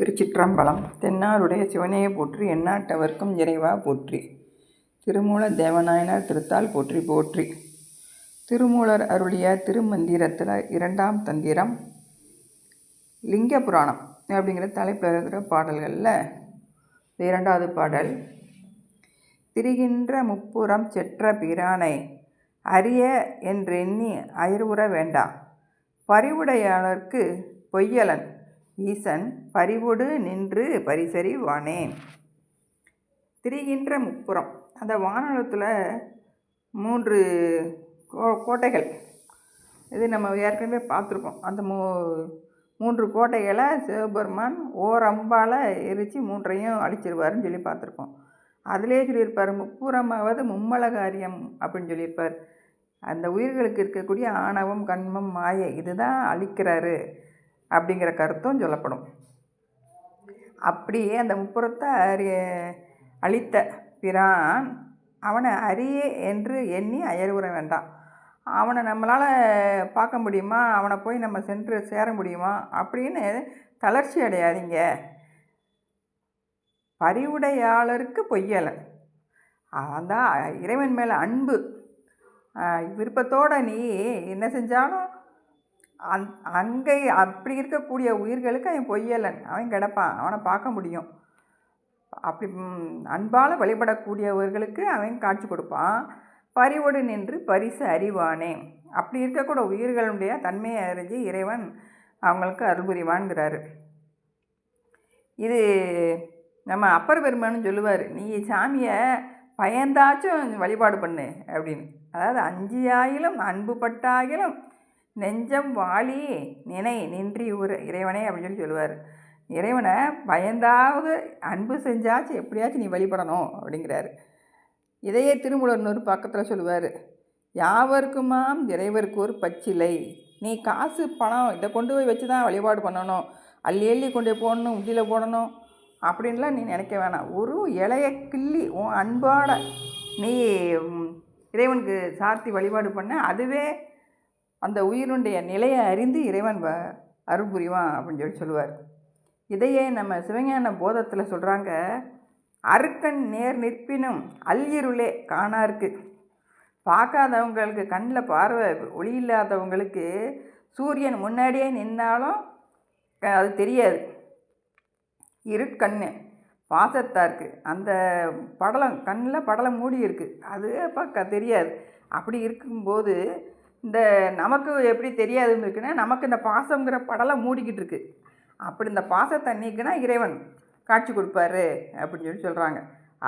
திருச்சிற்றம்பலம். தென்னாருடைய சிவனையை போற்றி எந்நாட்டவர்க்கும் இறைவா போற்றி. திருமூல தேவநாயனார் திருத்தால் போற்றி போற்றி. திருமூலர் அருளிய திருமந்திரத்தில் இரண்டாம் தந்திரம் லிங்க புராணம் அப்படிங்கிற தலைப்பில் இருக்கிற பாடல்களில் இரண்டாவது பாடல். திரிகின்ற முப்புறம் செற்ற பிரானை அரிய என்றெண்ணி அயர்வுற வேண்டாம் பறிவுடையாளர்க்கு பொய்யலன் ஈசன் பரிவோடு நின்று பரிசறிவானே. திரிகின்ற முப்புறம். அந்த வானளத்தில் மூன்று கோ கோட்டைகள். இது நம்ம ஏற்கனவே பார்த்துருக்கோம். அந்த மூ மூன்று கோட்டைகளை சிவபெருமான் ஓரம்பால் எரித்து மூன்றையும் அழிச்சிருவாருன்னு சொல்லி பார்த்துருக்கோம். அதிலே சொல்லியிருப்பார் முப்புறமாவது மும்மலகாரியம் அப்படின்னு சொல்லியிருப்பார். அந்த உயிர்களுக்கு இருக்கக்கூடிய ஆணவம் கண்மம் மாயை இதுதான் அழிக்கிறாரு. அப்படிங்கிற கருத்தும் சொல்லப்படும். அப்படியே அந்த முப்புறத்தை அறிய அழித்த பிரான் அவனை அரிய என்று எண்ணி அயர்வுற வேண்டாம். அவனை நம்மளால் பார்க்க முடியுமா? அவனை போய் நம்ம சென்று சேர முடியுமா? அப்படின்னு தளர்ச்சி அடையாதீங்க. பரிவுடையாளருக்கு பொய்யலன் அவன் தான் இறைவன் மேலே அன்பு. விருப்பத்தோடு நீ என்ன செஞ்சாலும் அந் அங்கே அப்படி இருக்கக்கூடிய உயிர்களுக்கு அவன் பொய்யலன். அவன் கிடப்பான். அவனை பார்க்க முடியும். அப்படி அன்பால் வழிபடக்கூடியவர்களுக்கு அவன் காட்சி கொடுப்பான். பரிவோடு நின்று பரிசு அறிவானே. அப்படி இருக்கக்கூட உயிர்களுடைய தன்மையை அறிஞ்சு இறைவன் அவங்களுக்கு அருள் புரிவான்கிறாரு. இது நம்ம அப்பர் பெருமான்னு சொல்லுவார். நீ சாமியை பயந்தாச்சும் வழிபாடு பண்ணு அப்படின்னு. அதாவது அஞ்சு ஆயிலும் அன்பு பட்டாயிலும் நெஞ்சம் வாளி நினை நின்றி ஊர் இறைவனே அப்படின்னு சொல்லி சொல்லுவார். இறைவனை பயந்தாவது அன்பு செஞ்சாச்சும் எப்படியாச்சும் நீ வழிபடணும் அப்படிங்கிறாரு. இதையே திருமூலர் ஒரு பக்கத்தில் சொல்லுவார். யாவருக்குமாம் இறைவருக்கு ஒரு பச்சிலை. நீ காசு பணம் இதை கொண்டு போய் வச்சு தான் வழிபாடு பண்ணணும். அள்ளி எள்ளி கொண்டு போய் போடணும் உண்டியில் போடணும் அப்படின்லாம் நீ நினைக்க வேணாம். ஒரு இலைய கிள்ளி உன் அன்பாட நீ இறைவனுக்கு சாத்தி வழிபாடு பண்ண அதுவே அந்த உயிருடைய நிலையை அறிந்து இறைவன் வ அருள் புரிவான் அப்படின்னு சொல்லி சொல்லுவார். இதையே நம்ம சிவஞான போதத்தில் சொல்கிறாங்க அருக்கன் நேர் நிற்பினும் அல்யிருளே காணாருக்கு. பார்க்காதவங்களுக்கு கண்ணில் பார்வை ஒளி இல்லாதவங்களுக்கு சூரியன் முன்னாடியே நின்னாலும் அது தெரியாது. இருட்கண்ணு பாசத்தாருக்கு. அந்த படலம் கண்ணில் படலம் மூடி இருக்குது அது பார்க்க தெரியாது. அப்படி இருக்கும்போது இந்த நமக்கு எப்படி தெரியாதுன்னு இருக்குன்னா நமக்கு இந்த பாசங்கிற படலம் மூடிக்கிட்டு இருக்குது அப்படி இந்த பாசத்தை நீக்கினா இறைவன் காட்சி கொடுப்பாரு அப்படின்னு சொல்லி சொல்கிறாங்க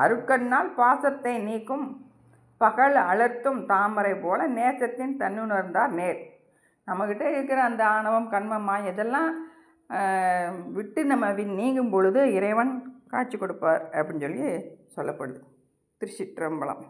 அருக்கண்ணால் பாசத்தை நீக்கும் பகல் அலர்த்தும் தாமரை போல நேசத்தின் தன்னுணர்ந்தார் நேர். நம்மக்கிட்ட இருக்கிற அந்த ஆணவம் கண்மமா இதெல்லாம் விட்டு நம்ம நீங்கும் பொழுது இறைவன் காட்சி கொடுப்பார் அப்படின்னு சொல்லி சொல்லப்படுது. திருச்சிற்றம்பலம்.